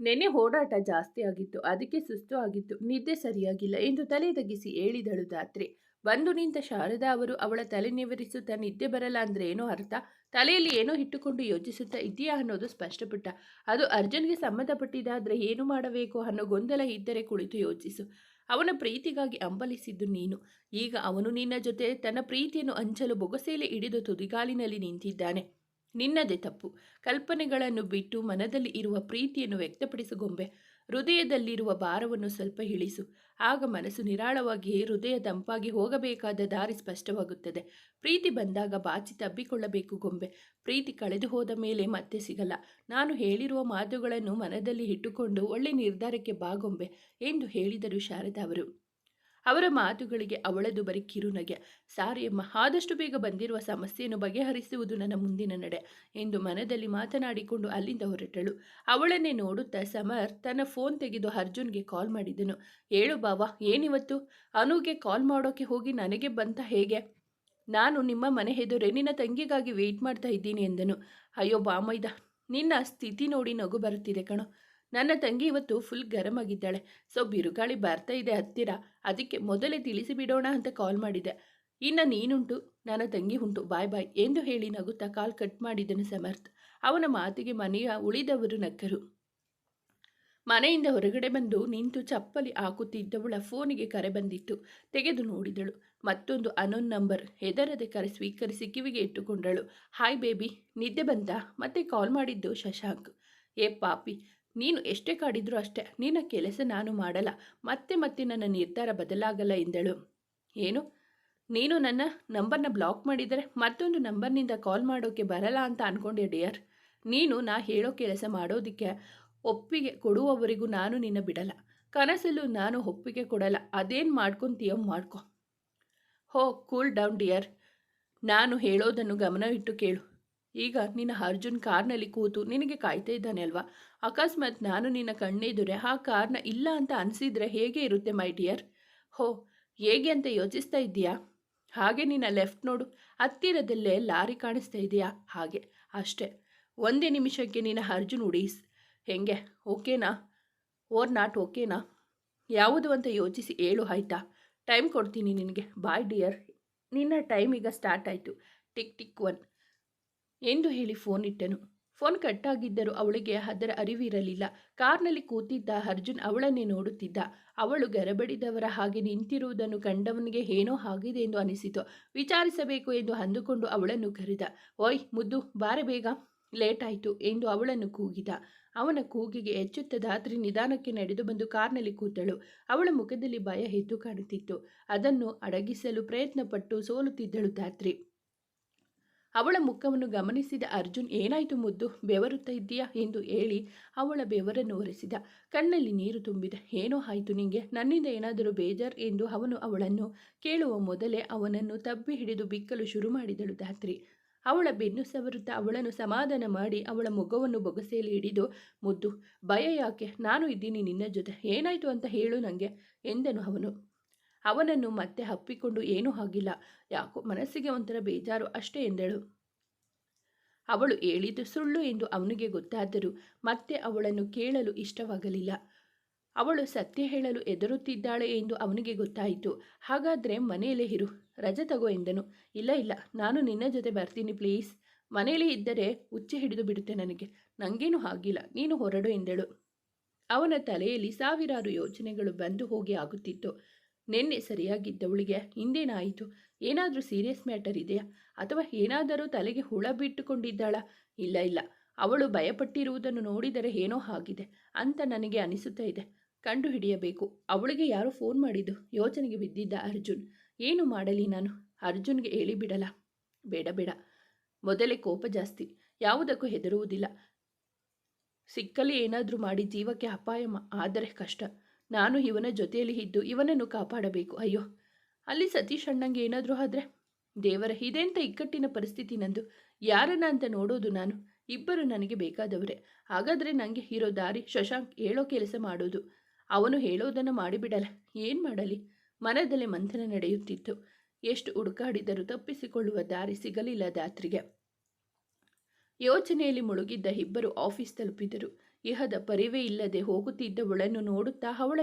ನೆನೆ ಓಡಾಟ ಜಾಸ್ತಿ ಆಗಿತ್ತು. ಅದಕ್ಕೆ ಸುಸ್ತು ಆಗಿತ್ತು. ನಿದ್ದೆ ಸರಿಯಾಗಿಲ್ಲ ಎಂದು ತಲೆ ತಗ್ಗಿಸಿ ಹೇಳಿದಳು ಧಾತ್ರಿ. ಬಂದು ನಿಂತ ಶಾರದಾ ಅವರು ಅವಳ ತಲೆ ನಿವರಿಸುತ್ತಾ ನಿದ್ದೆ ಬರಲ್ಲ ಅಂದ್ರೆ ಏನೋ ಅರ್ಥ? ತಲೆಯಲ್ಲಿ ಏನೋ ಇಟ್ಟುಕೊಂಡು ಯೋಚಿಸುತ್ತಾ ಇದೆಯಾ ಅನ್ನೋದು ಸ್ಪಷ್ಟಪಟ್ಟ. ಅದು ಅರ್ಜುನ್ಗೆ ಸಂಬಂಧಪಟ್ಟಿದ್ದಾದ್ರೆ ಏನು ಮಾಡಬೇಕು ಅನ್ನೋ ಗೊಂದಲ ಇದ್ದರೆ ಕುಳಿತು ಯೋಚಿಸು. ಅವನ ಪ್ರೀತಿಗಾಗಿ ಅಂಬಲಿಸಿದ್ದು ನೀನು. ಈಗ ಅವನು ನಿನ್ನ ಜೊತೆ ತನ್ನ ಪ್ರೀತಿಯನ್ನು ಹಂಚಲು ಬೊಗಸೆಯಲ್ಲಿ ಹಿಡಿದು ತುದಿಗಾಲಿನಲ್ಲಿ ನಿಂತಿದ್ದಾನೆ. ನಿನ್ನದೇ ತಪ್ಪು. ಕಲ್ಪನೆಗಳನ್ನು ಬಿಟ್ಟು ಮನದಲ್ಲಿ ಇರುವ ಪ್ರೀತಿಯನ್ನು ವ್ಯಕ್ತಪಡಿಸಗೊಂಬೆ ಹೃದಯದಲ್ಲಿರುವ ಭಾರವನ್ನು ಸ್ವಲ್ಪ ಇಳಿಸು. ಆಗ ಮನಸ್ಸು ನಿರಾಳವಾಗಿ ಹೃದಯ ತಂಪಾಗಿ ಹೋಗಬೇಕಾದ ದಾರಿ ಸ್ಪಷ್ಟವಾಗುತ್ತದೆ. ಪ್ರೀತಿ ಬಂದಾಗ ಬಾಚಿ ತಬ್ಬಿಕೊಳ್ಳಬೇಕು ಗೊಂಬೆ. ಪ್ರೀತಿ ಕಳೆದು ಹೋದ ಮೇಲೆ ಮತ್ತೆ ಸಿಗಲ್ಲ. ನಾನು ಹೇಳಿರುವ ಮಾತುಗಳನ್ನು ಮನದಲ್ಲಿ ಇಟ್ಟುಕೊಂಡು ಒಳ್ಳೆ ನಿರ್ಧಾರಕ್ಕೆ ಬಾಗೊಂಬೆ ಎಂದು ಹೇಳಿದರು ಶಾರದಾ ಅವರು. ಅವರ ಮಾತುಗಳಿಗೆ ಅವಳದು ಬರೀ ಕಿರುನಗೆ. ಸಾರಿಯಮ್ಮ, ಆದಷ್ಟು ಬೇಗ ಬಂದಿರುವ ಸಮಸ್ಯೆಯನ್ನು ಬಗೆಹರಿಸುವುದು ನನ್ನ ಮುಂದಿನ ನಡೆ ಎಂದು ಮನದಲ್ಲಿ ಮಾತನಾಡಿಕೊಂಡು ಅಲ್ಲಿಂದ ಹೊರಟಳು. ಅವಳನ್ನೇ ನೋಡುತ್ತಾ ಸಮರ್ ತನ್ನ ಫೋನ್ ತೆಗೆದು ಅರ್ಜುನ್ಗೆ ಕಾಲ್ ಮಾಡಿದನು. ಹೇಳು ಬಾವ ಏನಿವತ್ತು? ಅನುಗೆ ಕಾಲ್ ಮಾಡೋಕೆ ಹೋಗಿ ನನಗೆ ಬಂತ ಹೇಗೆ? ನಾನು ನಿಮ್ಮ ಮನೆ ಹೆದು ನಿನ್ನ ತಂಗಿಗಾಗಿ ವೆಯ್ಟ್ ಮಾಡ್ತಾ ಇದ್ದೀನಿ ಎಂದನು. ಅಯ್ಯೋ ಬಾಮೈದ, ನಿನ್ನ ಸ್ಥಿತಿ ನೋಡಿ ನಗು ಬರುತ್ತಿದೆ ಕಣೋ. ನನ್ನ ತಂಗಿ ಇವತ್ತು ಫುಲ್ ಗರಂ ಆಗಿದ್ದಾಳೆ. ಸೊ ಬಿರುಗಾಳಿ ಬರ್ತಾ ಇದೆ ಹತ್ತಿರ. ಅದಕ್ಕೆ ಮೊದಲೇ ತಿಳಿಸಿ ಬಿಡೋಣ ಅಂತ ಕಾಲ್ ಮಾಡಿದೆ. ಇನ್ನು ನೀನುಂಟು. ನನ್ನ ತಂಗಿ ಉಂಟು. ಬಾಯ್ ಬಾಯ್ ಎಂದು ಹೇಳಿ ನಗುತ್ತಾ ಕಾಲ್ ಕಟ್ ಮಾಡಿದನು ಸಮರ್ಥ್. ಅವನ ಮಾತಿಗೆ ಮನೆಯ ಉಳಿದವರು ನಕ್ಕರು. ಮನೆಯಿಂದ ಹೊರಗಡೆ ಬಂದು ನಿಂತು ಚಪ್ಪಲಿ ಹಾಕುತ್ತಿದ್ದವಳ ಫೋನಿಗೆ ಕರೆ ಬಂದಿತ್ತು. ತೆಗೆದು ನೋಡಿದಳು. ಮತ್ತೊಂದು ಅನೋನ್ ನಂಬರ್ ಹೆದರದೆ ಕರೆ ಸ್ವೀಕರಿಸಿ ಕಿವಿಗೆ ಇಟ್ಟುಕೊಂಡಳು. ಹಾಯ್ ಬೇಬಿ ನಿದ್ದೆ ಬಂತ? ಮತ್ತೆ ಕಾಲ್ ಮಾಡಿದ್ದು ಶಶಾಂಕ್. ಏ ಪಾಪಿ. ನೀನು ಎಷ್ಟೇ ಕಾಡಿದ್ರೂ ಅಷ್ಟೇ, ನಿನ್ನ ಕೆಲಸ ನಾನು ಮಾಡಲ್ಲ, ಮತ್ತೆ ಮತ್ತೆ ನನ್ನ ನಿರ್ಧಾರ ಬದಲಾಗಲ್ಲ ಎಂದಳು. ಏನು? ನೀನು ನನ್ನ ನಂಬರ್ನ ಬ್ಲಾಕ್ ಮಾಡಿದರೆ ಮತ್ತೊಂದು ನಂಬರ್ನಿಂದ ಕಾಲ್ ಮಾಡೋಕ್ಕೆ ಬರಲ್ಲ ಅಂತ ಅಂದ್ಕೊಂಡೆ ಡಿಯರ್. ನೀನು ನಾ ಹೇಳೋ ಕೆಲಸ ಮಾಡೋದಕ್ಕೆ ಒಪ್ಪಿಗೆ ಕೊಡುವವರೆಗೂ ನಾನು ನಿನ್ನ ಬಿಡಲ್ಲ. ಕನಸಲ್ಲೂ ನಾನು ಒಪ್ಪಿಗೆ ಕೊಡಲ್ಲ. ಅದೇನು ಮಾಡ್ಕೊತೀಯೋ ಮಾಡ್ಕೊ. ಹೋ, ಕೂಲ್ ಡೌನ್, ಡಿಯರ್. ನಾನು ಹೇಳೋದನ್ನು ಗಮನವಿಟ್ಟು ಕೇಳು. ಈಗ ನಿನ್ನ ಅರ್ಜುನ್ ಕಾರ್ನಲ್ಲಿ ಕೂತು ನಿನಗೆ ಕಾಯ್ತಾ ಇದ್ದಾನೆ ಅಲ್ವಾ? ಅಕಸ್ಮಾತ್ ನಾನು ನಿನ್ನ ಕಣ್ಣೆದುರೆ ಆ ಕಾರ್ನ ಇಲ್ಲ ಅಂತ ಅನಿಸಿದ್ರೆ ಹೇಗೆ ಇರುತ್ತೆ, ಮೈ ಡಿಯರ್? ಹೋ, ಹೇಗೆ ಅಂತ ಯೋಚಿಸ್ತಾ ಇದ್ದೀಯಾ? ಹಾಗೆ ನಿನ್ನ ಲೆಫ್ಟ್ ನೋಡು, ಹತ್ತಿರದಲ್ಲೇ ಲಾರಿ ಕಾಣಿಸ್ತಾ ಇದೆಯಾ? ಹಾಗೆ, ಅಷ್ಟೇ. ಒಂದೇ ನಿಮಿಷಕ್ಕೆ ನಿನ್ನ ಅರ್ಜುನ್ ಉಡೀಸ್. ಹೆಂಗೆ? ಓಕೆನಾ? ಓರ್ ನಾಟ್ ಓಕೆನಾ? ಯಾವುದು ಅಂತ ಯೋಚಿಸಿ ಹೇಳು, ಆಯ್ತಾ? ಟೈಮ್ ಕೊಡ್ತೀನಿ ನಿನಗೆ. Bye dear. ನಿನ್ನ ಟೈಮ್ ಈಗ ಸ್ಟಾರ್ಟ್ ಆಯಿತು. Tick tick, one. ಎಂದು ಹೇಳಿ ಫೋನ್ ಇಟ್ಟನು. ಫೋನ್ ಕಟ್ಟಾಗಿದ್ದರೂ ಅವಳಿಗೆ ಅದರ ಅರಿವಿರಲಿಲ್ಲ. ಕಾರ್ನಲ್ಲಿ ಕೂತಿದ್ದ ಅರ್ಜುನ್ ಅವಳನ್ನೇ ನೋಡುತ್ತಿದ್ದ. ಅವಳು ಗರಬಡಿದವರ ಹಾಗೆ ನಿಂತಿರುವುದನ್ನು ಕಂಡವನಿಗೆ ಏನೋ ಆಗಿದೆ ಎಂದು ಅನಿಸಿತು. ವಿಚಾರಿಸಬೇಕು ಎಂದು ಅಂದುಕೊಂಡು ಅವಳನ್ನು ಕರೆದ. ಓಯ್, ಮುದ್ದು, ಬಾರೆ ಬೇಗ. ಲೇಟ್ ಆಯಿತು ಎಂದು ಅವಳನ್ನು ಕೂಗಿದ. ಅವನ ಕೂಗಿಗೆ ಎಚ್ಚುತ್ತ ಧಾತ್ರಿ ನಿಧಾನಕ್ಕೆ ನಡೆದು ಬಂದು ಕಾರ್ನಲ್ಲಿ ಕೂತಳು. ಅವಳ ಮುಖದಲ್ಲಿ ಭಯ ಎದ್ದು ಕಾಣುತ್ತಿತ್ತು. ಅದನ್ನು ಅಡಗಿಸಲು ಪ್ರಯತ್ನಪಟ್ಟು ಸೋಲುತ್ತಿದ್ದಳು ಧಾತ್ರಿ. ಅವಳ ಮುಖವನ್ನು ಗಮನಿಸಿದ ಅರ್ಜುನ್, ಏನಾಯಿತು ಮುದ್ದು? ಬೆವರುತ್ತಾ ಇದ್ದೀಯಾ? ಎಂದು ಹೇಳಿ ಅವಳ ಬೆವರನ್ನು ಒರೆಸಿದ. ಕಣ್ಣಲ್ಲಿ ನೀರು ತುಂಬಿದ. ಏನೋ ಆಯಿತು ನಿಂಗೆ? ನನ್ನಿಂದ ಏನಾದರೂ ಬೇಜಾರ್? ಎಂದು ಅವನು ಅವಳನ್ನು ಕೇಳುವ ಮೊದಲೇ ಅವನನ್ನು ತಬ್ಬಿ ಹಿಡಿದು ಬಿಕ್ಕಲು ಶುರು ಮಾಡಿದಳು ಧಾತ್ರಿ. ಅವಳ ಬೆನ್ನು ಸವರುತ್ತಾ ಅವಳನ್ನು ಸಮಾಧಾನ ಮಾಡಿ ಅವಳ ಮೊಗವನ್ನು ಬೊಗಸೆಯಲ್ಲಿ ಹಿಡಿದು, ಮುದ್ದು, ಭಯ ಯಾಕೆ? ನಾನು ಇದ್ದೀನಿ ನಿನ್ನ ಜೊತೆ. ಏನಾಯಿತು ಅಂತ ಹೇಳು ನನಗೆ ಎಂದನು ಅವನು. ಅವನನ್ನು ಮತ್ತೆ ಹಪ್ಪಿಕೊಂಡು ಏನೂ ಆಗಿಲ್ಲ. ಯಾಕೋ ಮನಸ್ಸಿಗೆ ಒಂಥರ ಬೇಜಾರು ಅಷ್ಟೇ ಎಂದಳು. ಅವಳು ಹೇಳಿದ್ದು ಸುಳ್ಳು ಎಂದು ಅವನಿಗೆ ಗೊತ್ತಾದರೂ ಮತ್ತೆ ಅವಳನ್ನು ಕೇಳಲು ಇಷ್ಟವಾಗಲಿಲ್ಲ. ಅವಳು ಸತ್ಯ ಹೇಳಲು ಎದುರುತ್ತಿದ್ದಾಳೆ ಎಂದು ಅವನಿಗೆ ಗೊತ್ತಾಯಿತು. ಹಾಗಾದರೆ ಮನೆಯಲ್ಲೇ ಇರು, ರಜೆ ತಗೋ ಎಂದನು. ಇಲ್ಲ ಇಲ್ಲ, ನಾನು ನಿನ್ನ ಜೊತೆ ಬರ್ತೀನಿ ಪ್ಲೀಸ್. ಮನೆಯಲ್ಲಿ ಇದ್ದರೆ ಉಚ್ಚೆ ಹಿಡಿದು ಬಿಡುತ್ತೆ ನನಗೆ. ನನಗೇನು ಆಗಿಲ್ಲ, ನೀನು ಹೊರಡು ಎಂದಳು. ಅವನ ತಲೆಯಲ್ಲಿ ಸಾವಿರಾರು ಯೋಚನೆಗಳು ಬಂದು ಹೋಗಿ ಆಗುತ್ತಿತ್ತು. ನಿನ್ನೆ ಸರಿಯಾಗಿದ್ದವಳಿಗೆ ಹಿಂದೇನಾಯಿತು? ಏನಾದರೂ ಸೀರಿಯಸ್ ಮ್ಯಾಟರ್ ಇದೆಯಾ? ಅಥವಾ ಏನಾದರೂ ತಲೆಗೆ ಹುಳ ಬಿಟ್ಟುಕೊಂಡಿದ್ದಾಳ? ಇಲ್ಲ ಇಲ್ಲ. ಅವಳು ಭಯಪಟ್ಟಿರುವುದನ್ನು ನೋಡಿದರೆ ಏನೋ ಆಗಿದೆ ಅಂತ ನನಗೆ ಅನಿಸುತ್ತಾ ಇದೆ. ಕಂಡು ಹಿಡಿಯಬೇಕು ಅವಳಿಗೆ ಯಾರೋ ಫೋನ್ ಮಾಡಿದ್ದು. ಯೋಚನೆಗೆ ಬಿದ್ದಿದ್ದ ಅರ್ಜುನ್. ಏನು ಮಾಡಲಿ ನಾನು? ಅರ್ಜುನ್ಗೆ ಹೇಳಿಬಿಡಲ್ಲ ಬೇಡ ಬೇಡ. ಮೊದಲೇ ಕೋಪ ಜಾಸ್ತಿ. ಯಾವುದಕ್ಕೂ ಹೆದರುವುದಿಲ್ಲ. ಸಿಕ್ಕಲ್ಲಿ ಏನಾದರೂ ಮಾಡಿ ಜೀವಕ್ಕೆ ಅಪಾಯ ಆದರೆ ಕಷ್ಟ. ನಾನು ಇವನ ಜೊತೆಯಲ್ಲಿ ಇದ್ದು ಇವನನ್ನು ಕಾಪಾಡಬೇಕು. ಅಯ್ಯೋ, ಅಲ್ಲಿ ಸತೀಶ್ ಅಣ್ಣಂಗೆ ಏನಾದರೂ ಆದರೆ? ದೇವರ, ಇದೆಂತ ಇಕ್ಕಟ್ಟಿನ ಪರಿಸ್ಥಿತಿ ನಂದು? ಯಾರನ್ನ ಅಂತ ನೋಡೋದು ನಾನು? ಇಬ್ಬರು ನನಗೆ ಬೇಕಾದವರೇ. ಹಾಗಾದರೆ ನನಗೆ ಇರೋ ದಾರಿ ಶಶಾಂಕ್ ಹೇಳೋ ಕೆಲಸ ಮಾಡೋದು. ಅವನು ಹೇಳೋದನ್ನು ಮಾಡಿಬಿಡಲ್ಲ. ಏನು ಮಾಡಲಿ? ಮನದಲ್ಲಿ ಮಂಥನ ನಡೆಯುತ್ತಿತ್ತು. ಎಷ್ಟು ಹುಡುಕಾಡಿದರೂ ತಪ್ಪಿಸಿಕೊಳ್ಳುವ ದಾರಿ ಸಿಗಲಿಲ್ಲ ದಾತ್ರಿಗೆ. ಯೋಚನೆಯಲ್ಲಿ ಮುಳುಗಿದ್ದ ಇಬ್ಬರು ಆಫೀಸ್ ತಲುಪಿದರು. ಇಹದ ಪರಿವೇ ಇಲ್ಲದೆ ಹೋಗುತ್ತಿದ್ದವಳನ್ನು ನೋಡುತ್ತಾ ಅವಳ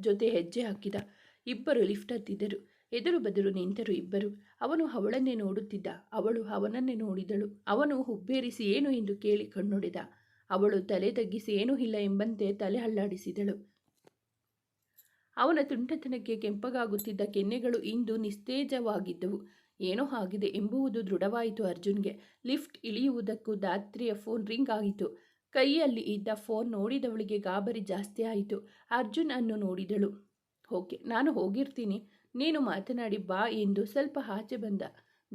ಜೊತೆ ಹೆಜ್ಜೆ ಹಾಕಿದ. ಇಬ್ಬರು ಲಿಫ್ಟ್ ಹತ್ತಿದರು ಎದುರು ಬದುರು ನಿಂತರು ಇಬ್ಬರು. ಅವನು ಅವಳನ್ನೇ ನೋಡುತ್ತಿದ್ದ. ಅವಳು ಅವನನ್ನೇ ನೋಡಿದಳು. ಅವನು ಹುಬ್ಬೇರಿಸಿ ಏನು ಎಂದು ಕೇಳಿ ಕಣ್ಣೊಡೆದ. ಅವಳು ತಲೆ ತಗ್ಗಿಸಿ ಏನೂ ಇಲ್ಲ ಎಂಬಂತೆ ತಲೆ ಅಲ್ಲಾಡಿಸಿದಳು. ಅವನ ತುಂಟತನಕ್ಕೆ ಕೆಂಪಗಾಗುತ್ತಿದ್ದ ಕೆನ್ನೆಗಳು ಇಂದು ನಿಸ್ತೇಜವಾಗಿದ್ದವು. ಏನೋ ಆಗಿದೆ ಎಂಬುವುದು ದೃಢವಾಯಿತು ಅರ್ಜುನ್ಗೆ. ಲಿಫ್ಟ್ ಇಳಿಯುವುದಕ್ಕೂ ದಾತ್ರಿಯ ಫೋನ್ ರಿಂಗ್ ಆಯಿತು ಕೈಯಲ್ಲಿ ಇದ್ದ ಫೋನ್ ನೋಡಿದವಳಿಗೆ ಗಾಬರಿ ಜಾಸ್ತಿ ಆಯಿತು. ಅರ್ಜುನ್ ಅನ್ನು ನೋಡಿದಳು. ಓಕೆ, ನಾನು ಹೋಗಿರ್ತೀನಿ. ನೀನು ಮಾತನಾಡಿ ಬಾ ಎಂದು ಸ್ವಲ್ಪ ಆಚೆ ಬಂದ.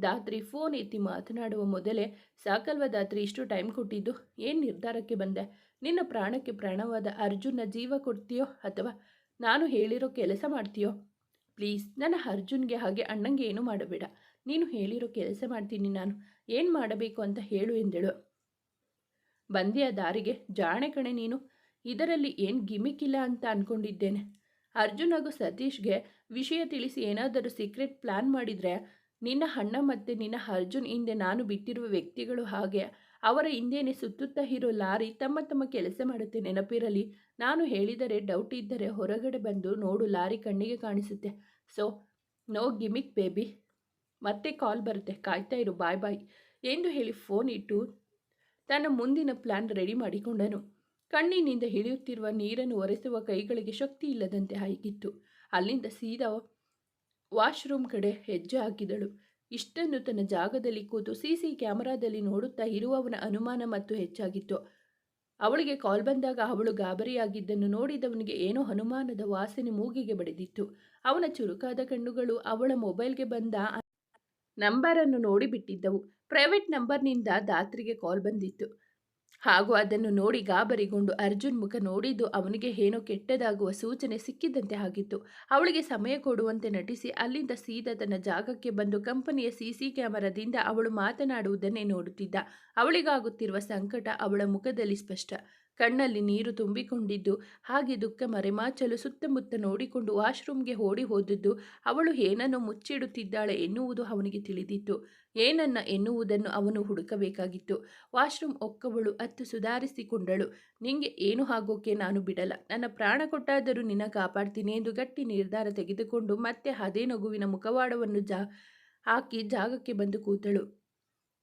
ದಾತ್ರಿ ಫೋನ್ ಎತ್ತಿ ಮಾತನಾಡುವ ಮೊದಲೇ, ಸಾಕಲ್ವ ದಾತ್ರಿ ಇಷ್ಟು ಟೈಮ್ ಕೊಟ್ಟಿದ್ದು? ಏನು ನಿರ್ಧಾರಕ್ಕೆ ಬಂದೆ? ನಿನ್ನ ಪ್ರಾಣಕ್ಕೆ ಪ್ರಾಣವಾದ ಅರ್ಜುನ್ನ ಜೀವ ಕೊಡ್ತೀಯೋ ಅಥವಾ ನಾನು ಹೇಳಿರೋ ಕೆಲಸ ಮಾಡ್ತೀಯೋ? ಪ್ಲೀಸ್, ನನ್ನ ಅರ್ಜುನ್ಗೆ ಹಾಗೆ ಅಣ್ಣಂಗೆ ಏನು ಮಾಡಬೇಡ. ನೀನು ಹೇಳಿರೋ ಕೆಲಸ ಮಾಡ್ತೀನಿ ನಾನು. ಏನು ಮಾಡಬೇಕು ಅಂತ ಹೇಳು ಎಂದಳು. ಬಂದೆಯ ದಾರಿಗೆ ಜಾಣೆ ಕಣೆ ನೀನು. ಇದರಲ್ಲಿ ಏನು ಗಿಮಿಕ್ಕಿಲ್ಲ ಅಂತ ಅಂದ್ಕೊಂಡಿದ್ದೇನೆ ಅರ್ಜುನ್ ಹಾಗೂ ಸತೀಶ್ಗೆ ವಿಷಯ ತಿಳಿಸಿ ಏನಾದರೂ ಸೀಕ್ರೆಟ್ ಪ್ಲ್ಯಾನ್ ಮಾಡಿದರೆ ನಿನ್ನ ಅಣ್ಣ ಮತ್ತು ನಿನ್ನ ಅರ್ಜುನ್ ಹಿಂದೆ ನಾನು ಬಿಟ್ಟಿರುವ ವ್ಯಕ್ತಿಗಳು ಹಾಗೆ ಅವರ ಹಿಂದೇನೆ ಸುತ್ತುತ್ತಾ ಇರೋ ಲಾರಿ ತಮ್ಮ ತಮ್ಮ ಕೆಲಸ ಮಾಡುತ್ತೆ ನೆನಪಿರಲಿ. ನಾನು ಹೇಳಿದರೆ ಡೌಟ್ ಇದ್ದರೆ ಹೊರಗಡೆ ಬಂದು ನೋಡು ಲಾರಿ ಕಣ್ಣಿಗೆ ಕಾಣಿಸುತ್ತೆ. ಸೊ ನೋ ಗಿಮಿಕ್ ಬೇಬಿ ಮತ್ತೆ ಕಾಲ್ ಬರುತ್ತೆ. ಕಾಯ್ತಾ ಇರು. ಬಾಯ್ ಬಾಯ್ ಎಂದು ಹೇಳಿ ಫೋನ್ ಇಟ್ಟು ತನ್ನ ಮುಂದಿನ ಪ್ಲಾನ್ ರೆಡಿ ಮಾಡಿಕೊಂಡನು. ಕಣ್ಣಿನಿಂದ ಹಿಡಿಯುತ್ತಿರುವ ನೀರನ್ನು ಒರೆಸುವ ಕೈಗಳಿಗೆ ಶಕ್ತಿ ಇಲ್ಲದಂತೆ ಆಗಿತ್ತು ಅಲ್ಲಿಂದ ಸೀದಾ ವಾಶ್ರೂಮ್ ಕಡೆ ಹೆಜ್ಜೆ ಹಾಕಿದಳು. ಇಷ್ಟನ್ನು ತನ್ನ ಜಾಗದಲ್ಲಿ ಕೂತು ಸಿ ಸಿ ಕ್ಯಾಮರಾದಲ್ಲಿ ನೋಡುತ್ತಾ ಇರುವವನ ಅನುಮಾನ ಮತ್ತು ಹೆಚ್ಚಾಗಿತ್ತು. ಅವಳಿಗೆ ಕಾಲ್ ಬಂದಾಗ ಅವಳು ಗಾಬರಿಯಾಗಿದ್ದನ್ನು ನೋಡಿದವನಿಗೆ ಏನೋ ಅನುಮಾನದ ವಾಸನೆ ಮೂಗಿಗೆ ಬಡಿದಿತ್ತು. ಅವನ ಚುರುಕಾದ ಕಣ್ಣುಗಳು ಅವಳ ಮೊಬೈಲ್ಗೆ ಬಂದ ನಂಬರನ್ನು ನೋಡಿಬಿಟ್ಟಿದ್ದವು ಪ್ರೈವೇಟ್ ನಂಬರ್ನಿಂದ ದಾತ್ರಿಗೆ ಕಾಲ್ ಬಂದಿತ್ತು. ಹಾಗೂ ಅದನ್ನು ನೋಡಿ ಗಾಬರಿಗೊಂಡು ಅರ್ಜುನ್ ಮುಖ ನೋಡಿದ್ದು ಅವನಿಗೆ ಏನೋ ಕೆಟ್ಟದಾಗುವ ಸೂಚನೆ ಸಿಕ್ಕಿದ್ದಂತೆ ಆಗಿತ್ತು. ಅವಳಿಗೆ ಸಮಯ ಕೊಡುವಂತೆ ನಟಿಸಿ ಅಲ್ಲಿಂದ ಸೀದಾ ತನ್ನ ಜಾಗಕ್ಕೆ ಬಂದು ಕಂಪನಿಯ ಸಿಸಿ ಕ್ಯಾಮರಾದಿಂದ ಅವಳು ಮಾತನಾಡುವುದನ್ನೇ ನೋಡುತ್ತಿದ್ದ. ಅವಳಿಗಾಗುತ್ತಿರುವ ಸಂಕಟ ಅವಳ ಮುಖದಲ್ಲಿ ಸ್ಪಷ್ಟ. ಕಣ್ಣಲ್ಲಿ ನೀರು ತುಂಬಿಕೊಂಡಿದ್ದು, ಹಾಗೆ ದುಃಖ ಮರೆಮಾಚಲು ಸುತ್ತಮುತ್ತ ನೋಡಿಕೊಂಡು ವಾಶ್ರೂಮ್ಗೆ ಓಡಿ ಹೋದದ್ದು, ಅವಳು ಏನನ್ನು ಮುಚ್ಚಿಡುತ್ತಿದ್ದಾಳೆ ಎನ್ನುವುದು ಅವನಿಗೆ ತಿಳಿದಿತ್ತು. ಏನನ್ನ ಎನ್ನುವುದನ್ನು ಅವನು ಹುಡುಕಬೇಕಾಗಿತ್ತು. ವಾಶ್ರೂಮ್ ಒಕ್ಕವಳು ಅತ್ತು ಸುಧಾರಿಸಿಕೊಂಡಳು. ನಿಂಗೆ ಏನು ಆಗೋಕೆ ನಾನು ಬಿಡಲ್ಲ. ನನ್ನ ಪ್ರಾಣ ಕೊಟ್ಟಾದರೂ ನಿನ್ನ ಕಾಪಾಡ್ತೀನಿ ಎಂದು ಗಟ್ಟಿ ನಿರ್ಧಾರ ತೆಗೆದುಕೊಂಡು ಮತ್ತೆ ಅದೇ ನಗುವಿನ ಮುಖವಾಡವನ್ನು ಜಾ ಹಾಕಿ ಜಾಗಕ್ಕೆ ಬಂದು ಕೂತಳು.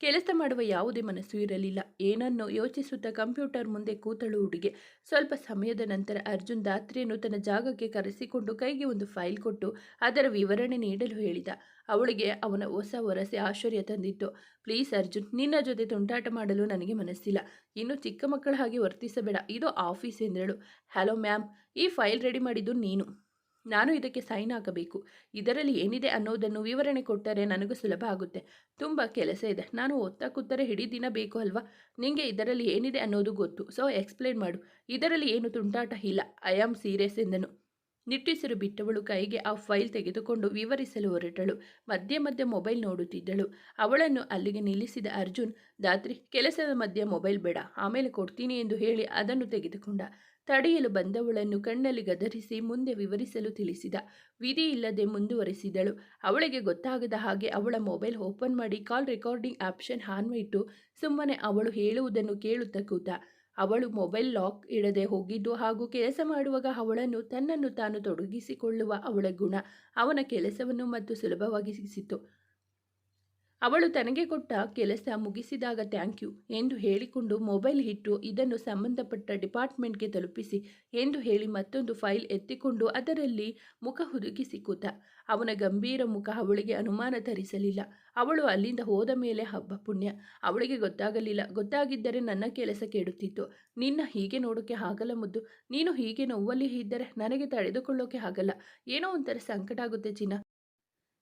ಕೆಲಸ ಮಾಡುವ ಯಾವುದೇ ಮನಸ್ಸು ಇರಲಿಲ್ಲ. ಏನನ್ನು ಯೋಚಿಸುತ್ತಾ ಕಂಪ್ಯೂಟರ್ ಮುಂದೆ ಕೂತಳು ಹುಡುಗಿ. ಸ್ವಲ್ಪ ಸಮಯದ ನಂತರ ಅರ್ಜುನ್ ದಾತ್ರಿಯನ್ನು ತನ್ನ ಜಾಗಕ್ಕೆ ಕರೆಸಿಕೊಂಡು ಕೈಗೆ ಒಂದು ಫೈಲ್ ಕೊಟ್ಟು ಅದರ ವಿವರಣೆ ನೀಡಲು ಹೇಳಿದ. ಅವಳಿಗೆ ಅವನ ಹೊಸ ವರಸೆ ಆಶ್ಚರ್ಯ ತಂದಿತ್ತು. ಪ್ಲೀಸ್ ಅರ್ಜುನ್, ನಿನ್ನ ಜೊತೆ ತುಂಟಾಟ ಮಾಡಲು ನನಗೆ ಮನಸ್ಸಿಲ್ಲ. ಇನ್ನು ಚಿಕ್ಕ ಮಕ್ಕಳ ಹಾಗೆ ವರ್ತಿಸಬೇಡ. ಇದು ಆಫೀಸ್ ಎಂದಳು. ಹಲೋ ಮ್ಯಾಮ್, ಈ ಫೈಲ್ ರೆಡಿ ಮಾಡಿದ್ದು ನೀನು. ನಾನು ಇದಕ್ಕೆ ಸೈನ್ ಆಗಬೇಕು ಇದರಲ್ಲಿ ಏನಿದೆ ಅನ್ನೋದನ್ನು ವಿವರಣೆ ಕೊಟ್ಟರೆ ನನಗೂ ಸುಲಭ ಆಗುತ್ತೆ. ತುಂಬ ಕೆಲಸ ಇದೆ. ನಾನು ಓದ್ತಾ ಕೂತರೆ ಹಿಡೀ ದಿನ ಬೇಕು ಅಲ್ವಾ? ನಿಮಗೆ ಇದರಲ್ಲಿ ಏನಿದೆ ಅನ್ನೋದು ಗೊತ್ತು. ಸೊ, ಎಕ್ಸ್ಪ್ಲೇನ್ ಮಾಡು. ಇದರಲ್ಲಿ ಏನು ತುಂಟಾಟ ಇಲ್ಲ. ಐ ಆಮ್ ಸೀರಿಯಸ್ ಎಂದನು. ನಿಟ್ಟಿಸಿರು ಬಿಟ್ಟವಳು ಕೈಗೆ ಆ ಫೈಲ್ ತೆಗೆದುಕೊಂಡು ವಿವರಿಸಲು ಹೊರಟಳು. ಮಧ್ಯೆ ಮಧ್ಯೆ ಮೊಬೈಲ್ ನೋಡುತ್ತಿದ್ದಳು. ಅವಳನ್ನು ಅಲ್ಲಿಗೆ ನಿಲ್ಲಿಸಿದ ಅರ್ಜುನ್, ದಾತ್ರಿ, ಕೆಲಸದ ಮಧ್ಯೆ ಮೊಬೈಲ್ ಬೇಡ. ಆಮೇಲೆ ಕೊಡ್ತೀನಿ ಎಂದು ಹೇಳಿ ಅದನ್ನು ತೆಗೆದುಕೊಂಡ. ತಡೆಯಲು ಬಂದವಳನ್ನು ಕಣ್ಣಲ್ಲಿ ಗದರಿಸಿ ಮುಂದೆ ವಿವರಿಸಲು ತಿಳಿಸಿದ. ವಿಧಿ ಇಲ್ಲದೆ ಮುಂದುವರೆಸಿದಳು. ಅವಳಿಗೆ ಗೊತ್ತಾಗದ ಹಾಗೆ ಅವಳ ಮೊಬೈಲ್ ಓಪನ್ ಮಾಡಿ ಕಾಲ್ ರೆಕಾರ್ಡಿಂಗ್ ಆಪ್ಷನ್ ಆನ್ ಸುಮ್ಮನೆ ಅವಳು ಹೇಳುವುದನ್ನು ಕೇಳುತ್ತಾ ಕೂತ. ಅವಳು ಮೊಬೈಲ್ ಲಾಕ್ ಇಡದೆ ಹೋಗಿದ್ದು ಹಾಗೂ ಕೆಲಸ ಮಾಡುವಾಗ ಅವಳನ್ನು ತನ್ನನ್ನು ತಾನು ತೊಡಗಿಸಿಕೊಳ್ಳುವ ಅವಳ ಗುಣ. ಅವನ ಕೆಲಸವನ್ನು ಮತ್ತು ಸುಲಭವಾಗಿಸಿತು ಅವಳು ತನಗೆ ಕೊಟ್ಟ ಕೆಲಸ ಮುಗಿಸಿದಾಗ ಥ್ಯಾಂಕ್ ಯು ಎಂದು ಹೇಳಿಕೊಂಡು ಮೊಬೈಲ್ ಇಟ್ಟು ಇದನ್ನು ಸಂಬಂಧಪಟ್ಟ ಡಿಪಾರ್ಟ್ಮೆಂಟ್ಗೆ ತಲುಪಿಸಿ ಎಂದು ಹೇಳಿ ಮತ್ತೊಂದು ಫೈಲ್ ಎತ್ತಿಕೊಂಡು ಅದರಲ್ಲಿ ಮುಖ ಹುದುಗಿಸಿ ಕೂತ. ಅವನ ಗಂಭೀರ ಮುಖ ಅವಳಿಗೆ ಅನುಮಾನ ತರಿಸಲಿಲ್ಲ. ಅವಳು ಅಲ್ಲಿಂದ ಹೋದ ಮೇಲೆ ಹಬ್ಬ ಪುಣ್ಯ. ಅವಳಿಗೆ ಗೊತ್ತಾಗಲಿಲ್ಲ. ಗೊತ್ತಾಗಿದ್ದರೆ ನನ್ನ ಕೆಲಸ ಕೆಡುತ್ತಿತ್ತು. ನಿನ್ನ ಹೀಗೆ ನೋಡೋಕೆ ಆಗಲ್ಲ ಮುದ್ದು. ನೀನು ಹೀಗೆ ನೋವಲ್ಲಿ ಇದ್ದರೆ ನನಗೆ ತಡೆದುಕೊಳ್ಳೋಕೆ ಆಗಲ್ಲ ಏನೋ ಒಂಥರ ಸಂಕಟ ಆಗುತ್ತೆ ಚಿನ್ನ.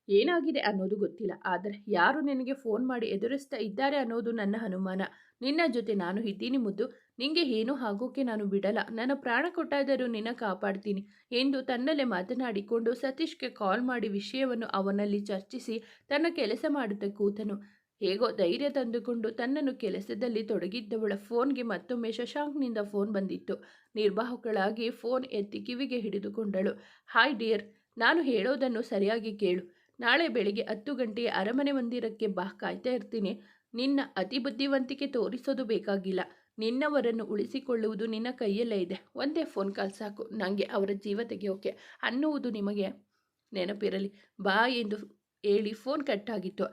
ಏನಾಗಿದೆ ಅನ್ನೋದು ಗೊತ್ತಿಲ್ಲ. ಆದರೆ ಯಾರು ನಿನಗೆ ಫೋನ್ ಮಾಡಿ ಎದುರಿಸ್ತಾ ಇದ್ದಾರೆ ಅನ್ನೋದು ನನ್ನ ಅನುಮಾನ. ನಿನ್ನ ಜೊತೆ ನಾನು ಇದ್ದೀನಿ ಮುದ್ದು. ನಿಂಗೆ ಏನೂ ಆಗೋಕೆ ನಾನು ಬಿಡಲ್ಲ. ನನ್ನ ಪ್ರಾಣ ಕೊಟ್ಟಾದರೂ ನಿನ್ನ ಕಾಪಾಡ್ತೀನಿ ಎಂದು ತನ್ನಲ್ಲೇ ಮಾತನಾಡಿಕೊಂಡು ಸತೀಶ್ಗೆ ಕಾಲ್ ಮಾಡಿ ವಿಷಯವನ್ನು ಅವನಲ್ಲಿ ಚರ್ಚಿಸಿ ತನ್ನ ಕೆಲಸ ಮಾಡುತ್ತಾ ಕೂತನು. ಹೇಗೋ ಧೈರ್ಯ ತಂದುಕೊಂಡು ತನ್ನನ್ನು ಕೆಲಸದಲ್ಲಿ ತೊಡಗಿದ್ದವಳ ಫೋನ್ಗೆ ಮತ್ತೊಮ್ಮೆ ಶಶಾಂಕ್ನಿಂದ ಫೋನ್ ಬಂದಿತ್ತು. ನಿರ್ವಾಹಕಳಾಗಿ ಫೋನ್ ಎತ್ತಿ ಕಿವಿಗೆ ಹಿಡಿದುಕೊಂಡಳು. ಹಾಯ್ ಡಿಯರ್ ನಾನು ಹೇಳೋದನ್ನು ಸರಿಯಾಗಿ ಕೇಳು. ನಾಳೆ ಬೆಳಿಗ್ಗೆ ಹತ್ತು ಗಂಟೆಯ ಅರಮನೆ ಮಂದಿರಕ್ಕೆ ಬಾ ಕಾಯ್ತಾ ಇರ್ತೀನಿ. ನಿನ್ನ ಅತಿ ಬುದ್ಧಿವಂತಿಕೆ ತೋರಿಸೋದು ಬೇಕಾಗಿಲ್ಲ. ನಿನ್ನವರನ್ನು ಉಳಿಸಿಕೊಳ್ಳುವುದು ನಿನ್ನ ಕೈಯಲ್ಲೇ ಇದೆ. ಒಂದೇ ಫೋನ್ ಕಾಲ್ ಸಾಕು. ನನಗೆ ಅವರ ಜೀವ ತೆಗೆಯೋಕೆ ಅನ್ನುವುದು ನಿಮಗೆ ನೆನಪಿರಲಿ. ಬಾ ಎಂದು ಹೇಳಿ ಫೋನ್ ಕಟ್ಟಾಗಿತ್ತು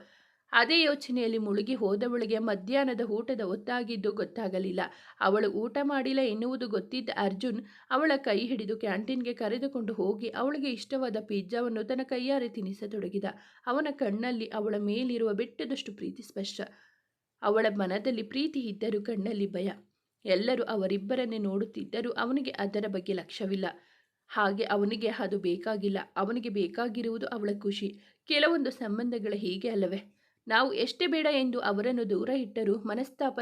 ಅದೇ ಯೋಚನೆಯಲ್ಲಿ ಮುಳುಗಿ ಹೋದವಳಿಗೆ ಮಧ್ಯಾಹ್ನದ ಊಟದ ಒತ್ತಾಗಿದ್ದು ಗೊತ್ತಾಗಲಿಲ್ಲ. ಅವಳು ಊಟ ಮಾಡಿಲ್ಲ ಎನ್ನುವುದು ಗೊತ್ತಿದ್ದ ಅರ್ಜುನ್ ಅವಳ ಕೈ ಹಿಡಿದು ಕ್ಯಾಂಟೀನ್ಗೆ ಕರೆದುಕೊಂಡು ಹೋಗಿ ಅವಳಿಗೆ ಇಷ್ಟವಾದ ಪಿಜ್ಜಾವನ್ನು ತನ್ನ ಕೈಯಾರೆ ತಿನ್ನಿಸತೊಡಗಿದ. ಅವನ ಕಣ್ಣಲ್ಲಿ ಅವಳ ಮೇಲಿರುವ ಬೆಟ್ಟದಷ್ಟು ಪ್ರೀತಿ ಸ್ಪಷ್ಟ. ಅವಳ ಮನದಲ್ಲಿ ಪ್ರೀತಿ ಇದ್ದರೂ ಕಣ್ಣಲ್ಲಿ ಭಯ. ಎಲ್ಲರೂ ಅವರಿಬ್ಬರನ್ನೇ ನೋಡುತ್ತಿದ್ದರೂ ಅವನಿಗೆ ಅದರ ಬಗ್ಗೆ ಲಕ್ಷ್ಯವಿಲ್ಲ. ಹಾಗೆ ಅವನಿಗೆ ಅದು ಬೇಕಾಗಿಲ್ಲ. ಅವನಿಗೆ ಬೇಕಾಗಿರುವುದು ಅವಳ ಖುಷಿ. ಕೆಲವೊಂದು ಸಂಬಂಧಗಳ ಹೀಗೆ ಅಲ್ಲವೇ? ನಾವು ಎಷ್ಟೇ ಬೇಡ ಎಂದು ಅವರನ್ನು ದೂರ ಇಟ್ಟರೂ, ಮನಸ್ತಾಪ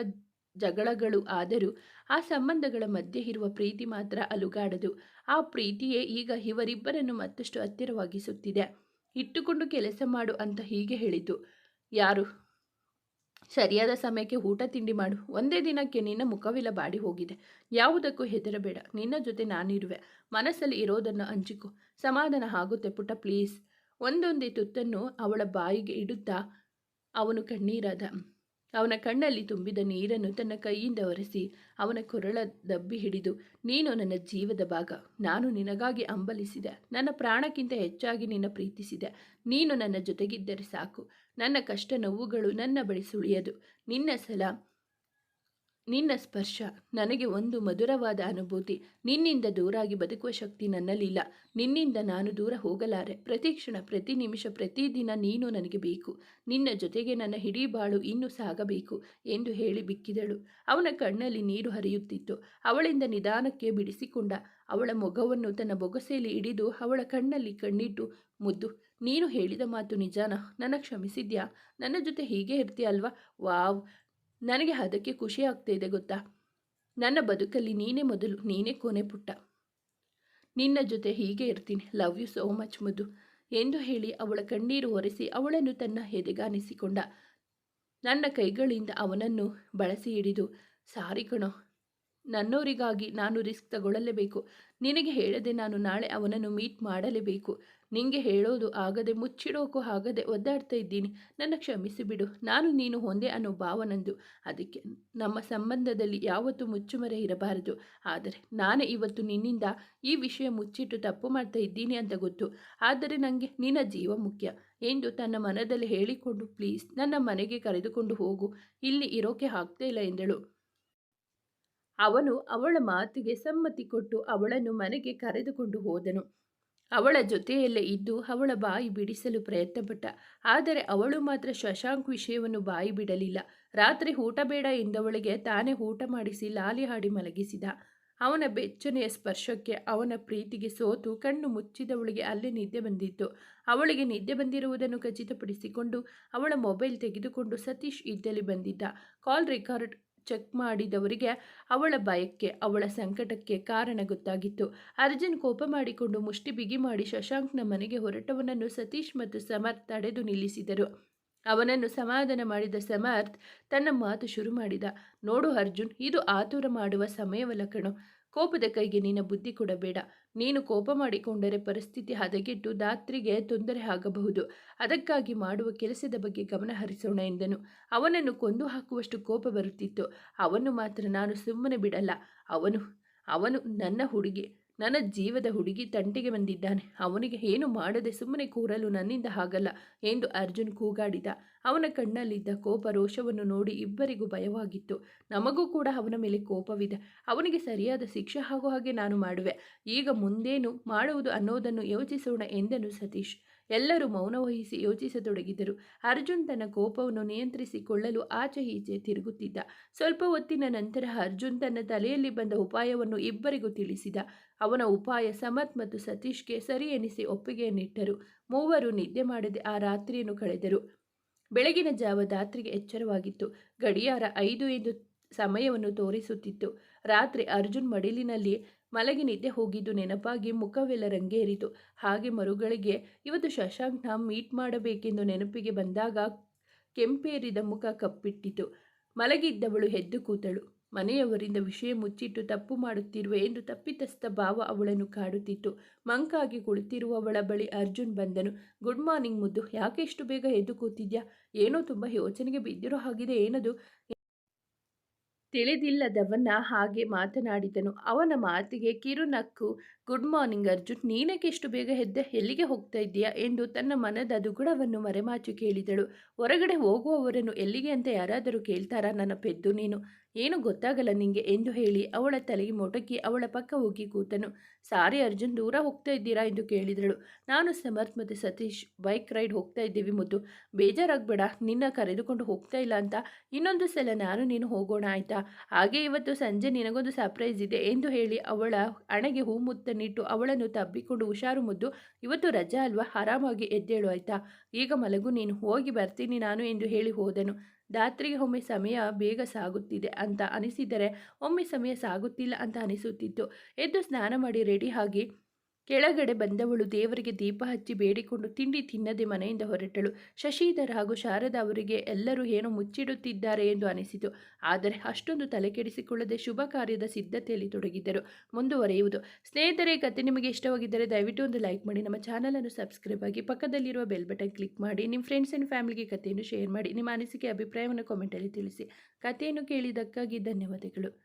ಜಗಳಗಳು ಆದರೂ ಆ ಸಂಬಂಧಗಳ ಮಧ್ಯೆ ಇರುವ ಪ್ರೀತಿ ಮಾತ್ರ ಅಲುಗಾಡದು. ಆ ಪ್ರೀತಿಯೇ ಈಗ ಇವರಿಬ್ಬರನ್ನು ಮತ್ತಷ್ಟು ಹತ್ತಿರವಾಗಿಸುತ್ತಿದೆ. ಇಟ್ಟುಕೊಂಡು ಕೆಲಸ ಮಾಡು ಅಂತ ಹೀಗೆ ಹೇಳಿತು. ಯಾರು? ಸರಿಯಾದ ಸಮಯಕ್ಕೆ ಊಟ, ತಿಂಡಿ ಮಾಡು. ಒಂದೇ ದಿನಕ್ಕೆ ನಿನ್ನ ಮುಖವಿಲ್ಲ ಬಾಡಿ ಹೋಗಿದೆ. ಯಾವುದಕ್ಕೂ ಹೆದರಬೇಡ. ನಿನ್ನ ಜೊತೆ ನಾನಿರುವೆ. ಮನಸ್ಸಲ್ಲಿ ಇರೋದನ್ನು ಹಂಚಿಕೊ. ಸಮಾಧಾನ ಆಗುತ್ತೆ ಪುಟ್ಟ, ಪ್ಲೀಸ್. ಒಂದೊಂದೇ ತುತ್ತನ್ನು ಅವಳ ಬಾಯಿಗೆ ಇಡುತ್ತಾ ಅವನು ಕಣ್ಣೀರಾದ, ಅವನ ಕಣ್ಣಲ್ಲಿ ತುಂಬಿದ ನೀರನ್ನು ತನ್ನ ಕೈಯಿಂದ ಒರೆಸಿ ಅವನ ಕೊರಳ ದಬ್ಬಿ ಹಿಡಿದು, ನೀನು ನನ್ನ ಜೀವದ ಭಾಗ, ನಾನು ನಿನಗಾಗಿ ಅಂಬಲಿಸಿದೆ, ನನ್ನ ಪ್ರಾಣಕ್ಕಿಂತ ಹೆಚ್ಚಾಗಿ ನಿನ್ನ ಪ್ರೀತಿಸಿದೆ, ನೀನು ನನ್ನ ಜೊತೆಗಿದ್ದರೆ ಸಾಕು, ನನ್ನ ಕಷ್ಟ ನೋವುಗಳು ನನ್ನ ಬಳಿ ಸುಳಿಯದು, ನಿನ್ನ ಸಲ ನಿನ್ನ ಸ್ಪರ್ಶ, ನನಗೆ ಒಂದು ಮಧುರವಾದ ಅನುಭೂತಿ. ನಿನ್ನಿಂದ ದೂರಾಗಿ ಬದುಕುವ ಶಕ್ತಿ ನನ್ನಲ್ಲಿಲ್ಲ. ನಿನ್ನಿಂದ ನಾನು ದೂರ ಹೋಗಲಾರೆ. ಪ್ರತಿ ಕ್ಷಣ, ಪ್ರತಿ ನಿಮಿಷ ಪ್ರತಿದಿನ ನೀನು ನನಗೆ ಬೇಕು. ನಿನ್ನ ಜೊತೆಗೆ ನನ್ನ ಹಿಡೀ ಬಾಳು ಇನ್ನೂ ಸಾಗಬೇಕು ಎಂದು ಹೇಳಿ ಬಿಕ್ಕಿದಳು. ಅವನ ಕಣ್ಣಲ್ಲಿ ನೀರು ಹರಿಯುತ್ತಿತ್ತು. ಅವಳಿಂದ ನಿಧಾನಕ್ಕೆ ಬಿಡಿಸಿಕೊಂಡ. ಅವಳ ಮೊಗವನ್ನು ತನ್ನ ಬೊಗಸೆಯಲ್ಲಿ ಹಿಡಿದು ಅವಳ ಕಣ್ಣಲ್ಲಿ ಕಣ್ಣಿಟ್ಟು, ಮುದ್ದು, ನೀನು ಹೇಳಿದ ಮಾತು ನಿಜಾನ? ನನ್ನ ಕ್ಷಮಿಸಿದ್ಯಾ? ನನ್ನ ಜೊತೆ ಹೀಗೆ ಇರ್ತೀಯಲ್ವಾ? ವಾವ್ ನನಗೆ ಅದಕ್ಕೆ ಖುಷಿ ಆಗ್ತಾಯಿದೆ ಗೊತ್ತಾ? ನನ್ನ ಬದುಕಲ್ಲಿ ನೀನೇ ಮೊದಲು, ನೀನೇ ಕೊನೆ ಪುಟ್ಟ. ನಿನ್ನ ಜೊತೆ ಹೀಗೆ ಇರ್ತೀನಿ. ಲವ್ ಯು ಸೋ ಮಚ್ ಮುದ್ದು ಎಂದು ಹೇಳಿ ಅವಳ ಕಣ್ಣೀರು ಒರೆಸಿ ಅವಳನ್ನು ತನ್ನ ಎದೆಗಾನಿಸಿಕೊಂಡ ನನ್ನ ಕೈಗಳಿಂದ ಅವನನ್ನು ಬಳಸಿ ಹಿಡಿದು, ಸಾರಿ ಕಣೋ, ನನ್ನೋರಿಗಾಗಿ ನಾನು ರಿಸ್ಕ್ ತಗೊಳ್ಳಲೇಬೇಕು. ನಿನಗೆ ಹೇಳದೆ ನಾನು ನಾಳೆ ಅವನನ್ನು ಮೀಟ್ ಮಾಡಲೇಬೇಕು. ನಿಂಗೆ ಹೇಳೋದು ಆಗದೆ, ಮುಚ್ಚಿಡೋಕು ಆಗದೆ ಒದ್ದಾಡ್ತಾ ಇದ್ದೀನಿ. ನನ್ನ ಕ್ಷಮಿಸಿ ಬಿಡು. ನಾನು ನೀನು ಹೊಂದೆ ಅನ್ನೋ ಭಾವನಂದು. ಅದಕ್ಕೆ ನಮ್ಮ ಸಂಬಂಧದಲ್ಲಿ ಯಾವತ್ತೂ ಮುಚ್ಚುಮರೆ ಇರಬಾರದು. ಆದರೆ ನಾನೇ ಇವತ್ತು ನಿನ್ನಿಂದ ಈ ವಿಷಯ ಮುಚ್ಚಿಟ್ಟು ತಪ್ಪು ಮಾಡ್ತಾ ಇದ್ದೀನಿ ಅಂತ ಗೊತ್ತು. ಆದರೆ ನನಗೆ ನಿನ್ನ ಜೀವ ಮುಖ್ಯ. ಎಂದು ತನ್ನ ಮನದಲ್ಲಿ ಹೇಳಿಕೊಂಡು, ಪ್ಲೀಸ್, ನನ್ನ ಮನೆಗೆ ಕರೆದುಕೊಂಡು ಹೋಗು. ಇಲ್ಲಿ ಇರೋಕೆ ಆಗ್ತಾ ಇಲ್ಲ, ಎಂದಳು. ಅವನು ಅವಳ ಮಾತಿಗೆ ಸಮ್ಮತಿ ಕೊಟ್ಟು ಅವಳನ್ನು ಮನೆಗೆ ಕರೆದುಕೊಂಡು ಹೋದನು. ಅವಳ ಜೊತೆಯಲ್ಲೇ ಇದ್ದು ಅವಳ ಬಾಯಿ ಬಿಡಿಸಲು ಪ್ರಯತ್ನಪಟ್ಟ. ಆದರೆ ಅವಳು ಮಾತ್ರ ಶಶಾಂಕ್ ವಿಷಯವನ್ನು ಬಾಯಿ ಬಿಡಲಿಲ್ಲ. ರಾತ್ರಿ ಊಟ ಬೇಡ ಎಂದವಳಿಗೆ ತಾನೇ ಊಟ ಮಾಡಿಸಿ ಲಾಲಿ ಹಾಡಿ ಮಲಗಿಸಿದ. ಅವನ ಬೆಚ್ಚನೆಯ ಸ್ಪರ್ಶಕ್ಕೆ ಅವನ ಪ್ರೀತಿಗೆ ಸೋತು ಕಣ್ಣು ಮುಚ್ಚಿದವಳಿಗೆ ಅಲ್ಲೇ ನಿದ್ದೆ ಬಂದಿತ್ತು. ಅವಳಿಗೆ ನಿದ್ದೆ ಬಂದಿರುವುದನ್ನು ಖಚಿತಪಡಿಸಿಕೊಂಡು ಅವಳ ಮೊಬೈಲ್ ತೆಗೆದುಕೊಂಡು ಸತೀಶ್ ಇದ್ದಲ್ಲಿ ಬಂದಿದ್ದ. ಕಾಲ್ ರೆಕಾರ್ಡ್ ಚೆಕ್ ಮಾಡಿದವರಿಗೆ ಅವಳ ಭಯಕ್ಕೆ, ಅವಳ ಸಂಕಟಕ್ಕೆ ಕಾರಣ ಗೊತ್ತಾಗಿತ್ತು. ಅರ್ಜುನ್ ಕೋಪ ಮಾಡಿಕೊಂಡು ಮುಷ್ಟಿ ಬಿಗಿ ಮಾಡಿ ಶಶಾಂಕ್ನ ಮನೆಗೆ ಹೊರಟವನನ್ನು ಸತೀಶ್ ಮತ್ತು ಸಮರ್ಥ್ ತಡೆದು ನಿಲ್ಲಿಸಿದರು. ಅವನನ್ನು ಸಮಾಧಾನ ಮಾಡಿದ ಸಮರ್ಥ್ ತನ್ನ ಮಾತು ಶುರು ಮಾಡಿದ. ನೋಡು ಅರ್ಜುನ್, ಇದು ಆತುರ ಮಾಡುವ ಸಮಯವಲ್ಲ ಕಣೋ. ಕೋಪದ ಕೈಗೆ ನಿನ್ನ ಬುದ್ಧಿ ಕೊಡಬೇಡ ನೀನು ಕೋಪ ಮಾಡಿಕೊಂಡರೆ ಪರಿಸ್ಥಿತಿ ಹದಗೆಟ್ಟು ದಾತ್ರಿಗೆ ತೊಂದರೆ ಆಗಬಹುದು. ಅದಕ್ಕಾಗಿ ಮಾಡುವ ಕೆಲಸದ ಬಗ್ಗೆ ಗಮನ ಹರಿಸೋಣ ಎಂದನು. ಅವನನ್ನು ಕೊಂದು ಹಾಕುವಷ್ಟು ಕೋಪ ಬರುತ್ತಿತ್ತು. ಅವನು ಮಾತ್ರ ನಾನು ಸುಮ್ಮನೆ ಬಿಡಲ್ಲ. ಅವನು ಅವನು ನನ್ನ ಹುಡುಗಿ. ನನ್ನ ಜೀವದ ಹುಡುಗಿ ತಂಟಿಗೆ ಬಂದಿದ್ದಾನೆ. ಅವನಿಗೆ ಏನು ಮಾಡದೆ ಸುಮ್ಮನೆ ಕೂರಲು ನನ್ನಿಂದ ಆಗಲ್ಲ ಎಂದು ಅರ್ಜುನ್ ಕೂಗಾಡಿದ. ಅವನ ಕಣ್ಣಲ್ಲಿದ್ದ ಕೋಪ ರೋಷವನ್ನು ನೋಡಿ ಇಬ್ಬರಿಗೂ ಭಯವಾಗಿತ್ತು. ನಮಗೂ ಕೂಡ ಅವನ ಮೇಲೆ ಕೋಪವಿದೆ. ಅವನಿಗೆ ಸರಿಯಾದ ಶಿಕ್ಷೆ ಆಗೋ ಹಾಗೆ ನಾನು ಮಾಡುವೆ. ಈಗ ಮುಂದೇನು ಮಾಡುವುದು ಅನ್ನೋದನ್ನು ಯೋಚಿಸೋಣ ಎಂದನು ಸತೀಶ್. ಎಲ್ಲರೂ ಮೌನವಹಿಸಿ ಯೋಚಿಸತೊಡಗಿದರು. ಅರ್ಜುನ್ ತನ್ನ ಕೋಪವನ್ನು ನಿಯಂತ್ರಿಸಿಕೊಳ್ಳಲು ಆಚೆ ಈಚೆ ತಿರುಗುತ್ತಿದ್ದ. ಸ್ವಲ್ಪ ಹೊತ್ತಿನ ನಂತರ ಅರ್ಜುನ್ ತನ್ನ ತಲೆಯಲ್ಲಿ ಬಂದ ಉಪಾಯವನ್ನು ಇಬ್ಬರಿಗೂ ತಿಳಿಸಿದ. ಅವನ ಉಪಾಯ ಸಮತ್ ಮತ್ತು ಸತೀಶ್ಗೆ ಸರಿ ಎನಿಸಿ ಒಪ್ಪಿಗೆಯನ್ನಿಟ್ಟರು. ಮೂವರು ನಿದ್ದೆ ಮಾಡದೆ ಆ ರಾತ್ರಿಯನ್ನು ಕಳೆದರು. ಬೆಳಗಿನ ಜಾವ ರಾತ್ರಿಗೆ ಎಚ್ಚರವಾಗಿತ್ತು. ಗಡಿಯಾರ ಐದು ಎಂದು ಸಮಯವನ್ನು ತೋರಿಸುತ್ತಿತ್ತು. ರಾತ್ರಿ ಅರ್ಜುನ್ ಮಡಿಲಿನಲ್ಲಿ ಮಲಗಿ ನಿದ್ದೆ ಹೋಗಿದ್ದು ನೆನಪಾಗಿ ಮುಖವೆಲ್ಲ ರಂಗೇರಿತು. ಹಾಗೆ ಮರುಗಳಿಗೆ ಇವತ್ತು ಶಶಾಂಕ್ನ ಮೀಟ್ ಮಾಡಬೇಕೆಂದು ನೆನಪಿಗೆ ಬಂದಾಗ ಕೆಂಪೇರಿದ ಮುಖ ಕಪ್ಪಿಟ್ಟಿತು. ಮಲಗಿದ್ದವಳು ಹೆದ್ದು ಕೂತಳು. ಮನೆಯವರಿಂದ ವಿಷಯ ಮುಚ್ಚಿಟ್ಟು ತಪ್ಪು ಮಾಡುತ್ತಿರುವೆ ಎಂದು ತಪ್ಪಿತಸ್ಥ ಭಾವ ಅವಳನ್ನು ಕಾಡುತ್ತಿತ್ತು. ಮಂಕಾಗಿ ಕುಳಿತಿರುವವಳ ಬಳಿ ಅರ್ಜುನ್ ಬಂದನು. ಗುಡ್ ಮಾರ್ನಿಂಗ್ ಮುದ್ದು, ಯಾಕೆ ಇಷ್ಟು ಬೇಗ ಎದ್ದು ಕೂತಿದ್ಯಾ? ಏನೋ ತುಂಬ ಯೋಚನೆಗೆ ಬಿದ್ದಿರೋ ಹಾಗಿದೆ ಏನದು? ತಿಳಿದಿಲ್ಲದವನ್ನ ಹಾಗೆ ಮಾತನಾಡಿದನು. ಅವನ ಮಾತಿಗೆ ಕಿರುನಕ್ಕು ಗುಡ್ ಮಾರ್ನಿಂಗ್ ಅರ್ಜುನ್. ನೀನಕ್ಕೆ ಇಷ್ಟು ಬೇಗ ಎದ್ದೆ? ಎಲ್ಲಿಗೆ ಹೋಗ್ತಾ ಇದ್ದೀಯಾ? ಎಂದು ತನ್ನ ಮನದ ದುಗುಡವನ್ನು ಮರೆಮಾಚಿ ಕೇಳಿದಳು. ಹೊರಗಡೆ ಹೋಗುವವರನ್ನು ಎಲ್ಲಿಗೆ ಅಂತ ಯಾರಾದರೂ ಕೇಳ್ತಾರಾ? ನನ್ನ ಪೆದ್ದು ನೀನು. ಏನು ಗೊತ್ತಾಗಲ್ಲ ನಿಂಗೆ ಎಂದು ಹೇಳಿ ಅವಳ ತಲೆಗೆ ಮೊಟಕಿ ಅವಳ ಪಕ್ಕ ಹೋಗಿ ಕೂತನು. ಸಾರಿ ಅರ್ಜುನ್, ದೂರ ಹೋಗ್ತಾ ಇದ್ದೀರಾ ಎಂದು ಕೇಳಿದಳು. ನಾನು ಸಮರ್ಥ್ ಮತ್ತು ಸತೀಶ್ ಬೈಕ್ ರೈಡ್ ಹೋಗ್ತಾ ಇದ್ದೀವಿ ಮುದ್ದು. ಬೇಜಾರಾಗಬೇಡ, ನಿನ್ನ ಕರೆದುಕೊಂಡು ಹೋಗ್ತಾ ಇಲ್ಲ ಅಂತ. ಇನ್ನೊಂದು ಸಲ ನಾನು ನೀನು ಹೋಗೋಣ ಆಯ್ತಾ? ಹಾಗೆ ಇವತ್ತು ಸಂಜೆ ನಿನಗೊಂದು ಸರ್ಪ್ರೈಸ್ ಇದೆ ಎಂದು ಹೇಳಿ ಅವಳ ಹಣೆಗೆ ಹೂ ಮುತ್ತನ್ನಿಟ್ಟು ಅವಳನ್ನು ತಬ್ಬಿಕೊಂಡು ಹುಷಾರು ಮುದ್ದು, ಇವತ್ತು ರಜಾ ಅಲ್ವಾ? ಆರಾಮಾಗಿ ಎದ್ದೇಳು ಆಯ್ತಾ? ಈಗ ಮಲಗು ನೀನು. ಹೋಗಿ ಬರ್ತೀನಿ ನಾನು ಎಂದು ಹೇಳಿ ಹೋದನು. ರಾತ್ರಿಗೆ ಒಮ್ಮೆ ಸಮಯ ಬೇಗ ಸಾಗುತ್ತಿದೆ ಅಂತ ಅನಿಸಿದರೆ ಒಮ್ಮೆ ಸಮಯ ಸಾಗುತ್ತಿಲ್ಲ ಅಂತ ಅನಿಸುತ್ತಿತ್ತು. ಎದ್ದು ಸ್ನಾನ ಮಾಡಿ ರೆಡಿ ಆಗಿ ಕೆಳಗಡೆ ಬಂದವಳು ದೇವರಿಗೆ ದೀಪ ಹಚ್ಚಿ ಬೇಡಿಕೊಂಡು ತಿಂಡಿ ತಿನ್ನದೆ ಮನೆಯಿಂದ ಹೊರಟಳು. ಶಶಿಧರ್ ಹಾಗೂ ಶಾರದಾ ಅವರಿಗೆ ಎಲ್ಲರೂ ಏನೋ ಮುಚ್ಚಿಡುತ್ತಿದ್ದಾರೆ ಎಂದು ಅನಿಸಿತು. ಆದರೆ ಅಷ್ಟೊಂದು ತಲೆಕೆಡಿಸಿಕೊಳ್ಳದೆ ಶುಭ ಕಾರ್ಯದ ಸಿದ್ಧತೆಯಲ್ಲಿ ತೊಡಗಿದ್ದರು. ಮುಂದುವರೆಯುವುದು. ಸ್ನೇಹಿತರೆ ಕತೆ ನಿಮಗೆ ಇಷ್ಟವಾಗಿದ್ದರೆ ದಯವಿಟ್ಟು ಒಂದು ಲೈಕ್ ಮಾಡಿ. ನಮ್ಮ ಚಾನಲನ್ನು ಸಬ್ಸ್ಕ್ರೈಬ್ ಆಗಿ ಪಕ್ಕದಲ್ಲಿರುವ ಬೆಲ್ ಬಟನ್ ಕ್ಲಿಕ್ ಮಾಡಿ. ನಿಮ್ಮ ಫ್ರೆಂಡ್ಸ್ ಆ್ಯಂಡ್ ಫ್ಯಾಮಿಲಿಗೆ ಕಥೆಯನ್ನು ಶೇರ್ ಮಾಡಿ. ನಿಮ್ಮ ಅನಿಸಿಕೆ, ಅಭಿಪ್ರಾಯವನ್ನು ಕಾಮೆಂಟಲ್ಲಿ ತಿಳಿಸಿ. ಕಥೆಯನ್ನು ಕೇಳಿದ್ದಕ್ಕಾಗಿ ಧನ್ಯವಾದಗಳು.